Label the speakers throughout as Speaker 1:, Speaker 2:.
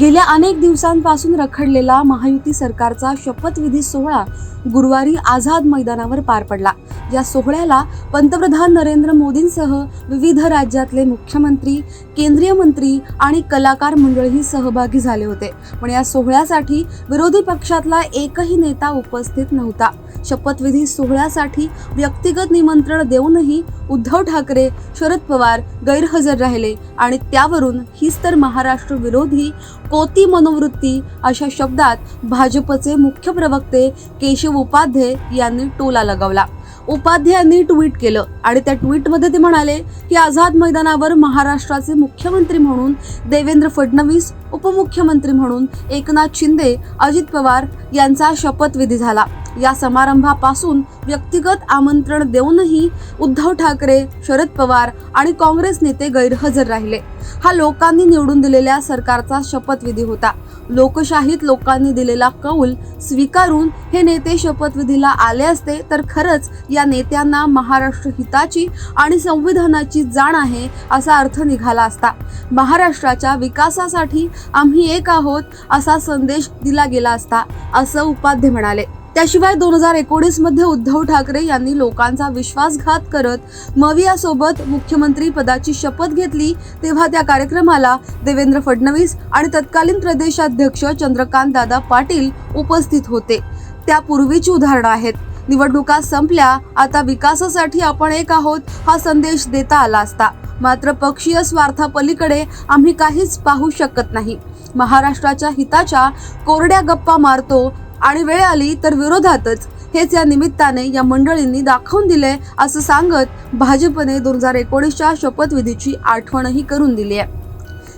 Speaker 1: गेल्या अनेक दिवसांपासून रखडलेला महायुती सरकारचा शपथविधी सोहळा गुरुवारी आझाद मैदानावर पार पडला. या सोहळ्याला पंतप्रधान नरेंद्र मोदींसह विविध राज्यातले मुख्यमंत्री केंद्रीय मंत्री आणि कलाकार मंडळही सहभागी झाले होते. पण या सोहळ्यासाठी विरोधी पक्षातला एकही नेता उपस्थित नव्हता. शपथविधी सोहळ्यासाठी व्यक्तिगत निमंत्रण देऊनही उद्धव ठाकरे शरद पवार गैरहजर राहिले आणि त्यावरून हीच तर महाराष्ट्र विरोधी पोती मनोवृत्ती अशा शब्दात भाजपचे मुख्य प्रवक्ते केशव उपाध्ये यांनी टोला लगावला. उपाध्ये यांनी ट्विट केलं आणि त्या ट्विटमध्ये ते म्हणाले की आझाद मैदानावर महाराष्ट्राचे मुख्यमंत्री म्हणून देवेंद्र फडणवीस उपमुख्यमंत्री म्हणून एकनाथ शिंदे अजित पवार यांचा शपथविधी झाला. या समारंभापासून व्यक्तिगत आमंत्रण देऊनही उद्धव ठाकरे शरद पवार आणि काँग्रेस नेते गैरहजर राहिले. हा लोकांनी निवडून दिलेल्या सरकारचा शपथविधी होता. लोकशाहीत लोकांनी दिलेला कौल स्वीकारून हे नेते शपथविधीला आले असते तर खरंच या नेत्यांना महाराष्ट्र हिताची आणि संविधानाची जाण आहे असा अर्थ निघाला असता. महाराष्ट्राच्या विकासासाठी आम्ही एक आहोत असा संदेश दिला गेला असता असं उपाध्ये म्हणाले. त्याशिवाय दोन हजार एकोणीसमध्ये उद्धव ठाकरे यांनी लोकांचा विश्वासघात करत मवियासोबत मुख्यमंत्री पदाची शपथ घेतली तेव्हा त्या कार्यक्रमाला देवेंद्र फडणवीस आणि तत्कालीन प्रदेशाध्यक्ष चंद्रकांत दादा पाटील उपस्थित होते. त्यापूर्वीची उदाहरणं आहेत. निवडणुका संपल्या आता विकासासाठी आपण एक आहोत हा संदेश देता आला असता. मात्र पक्षीय स्वार्थापलीकडे आम्ही काहीच पाहू शकत नाही. महाराष्ट्राच्या हिताच्या कोरड्या गप्पा मारतो आणि वेळ आली तर विरोधातच. हेच या निमित्ताने या मंडळींनी दाखवून दिले असं सांगत भाजपने दोन हजार एकोणीसच्या शपथविधीची आठवणही करून दिली आहे.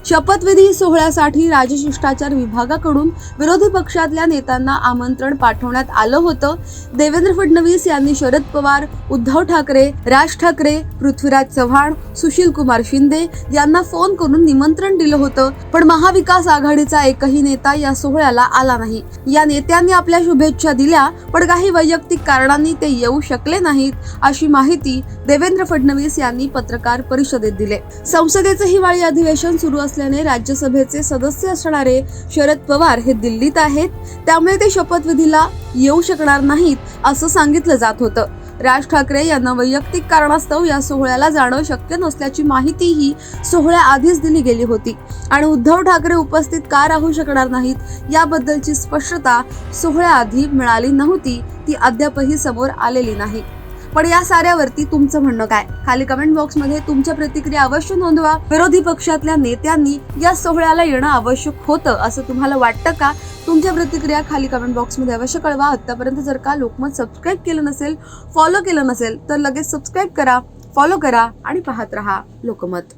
Speaker 1: शपथविधी सोहळ्यासाठी राजशिष्टाचार विभागाकडून विरोधी पक्षातल्या नेत्यांना आमंत्रण पाठवण्यात आलं होतं. देवेंद्र फडणवीस यांनी शरद पवार उद्धव ठाकरे राज ठाकरे पृथ्वीराज चव्हाण सुशील कुमार शिंदे यांना फोन करून निमंत्रण दिलं होतं. पण महाविकास आघाडीचा एकही नेता या सोहळ्याला आला नाही. या नेत्यांनी आपल्या शुभेच्छा दिल्या पण काही वैयक्तिक कारणांनी ते येऊ शकले नाहीत अशी माहिती देवेंद्र फडणवीस यांनी पत्रकार परिषदेत दिले. संसदेचं हिवाळी अधिवेशन सुरू असल्याने राज्यसभेचे सदस्य असणारे शरद पवार हे दिल्लीत आहेत. त्यामुळे ते शपथविधीला येऊ शकणार नाहीत असं सांगितलं जात होतं. राज ठाकरे यांना वैयक्तिक कारणास्तव या सोहळ्याला जाणं शक्य नसल्याची माहितीही सोहळ्याआधीच दिली गेली होती. आणि उद्धव ठाकरे उपस्थित का राहू शकणार नाहीत याबद्दलची स्पष्टता सोहळ्याआधी मिळाली नव्हती ती अद्यापही समोर आलेली नाही. पण या साऱ्यावरती तुमचं म्हणणं काय? खाली कमेंट बॉक्समध्ये तुमच्या प्रतिक्रिया अवश्य नोंदवा. विरोधी पक्षातल्या नेत्यांनी या सोहळ्याला येणं आवश्यक होतं असं तुम्हाला वाटतं का? तुमच्या प्रतिक्रिया खाली कमेंट बॉक्समध्ये अवश्य कळवा. आतापर्यंत जर का लोकमत सबस्क्राईब केलं नसेल फॉलो केलं नसेल तर लगेच सबस्क्राईब करा फॉलो करा आणि पाहत रहा लोकमत.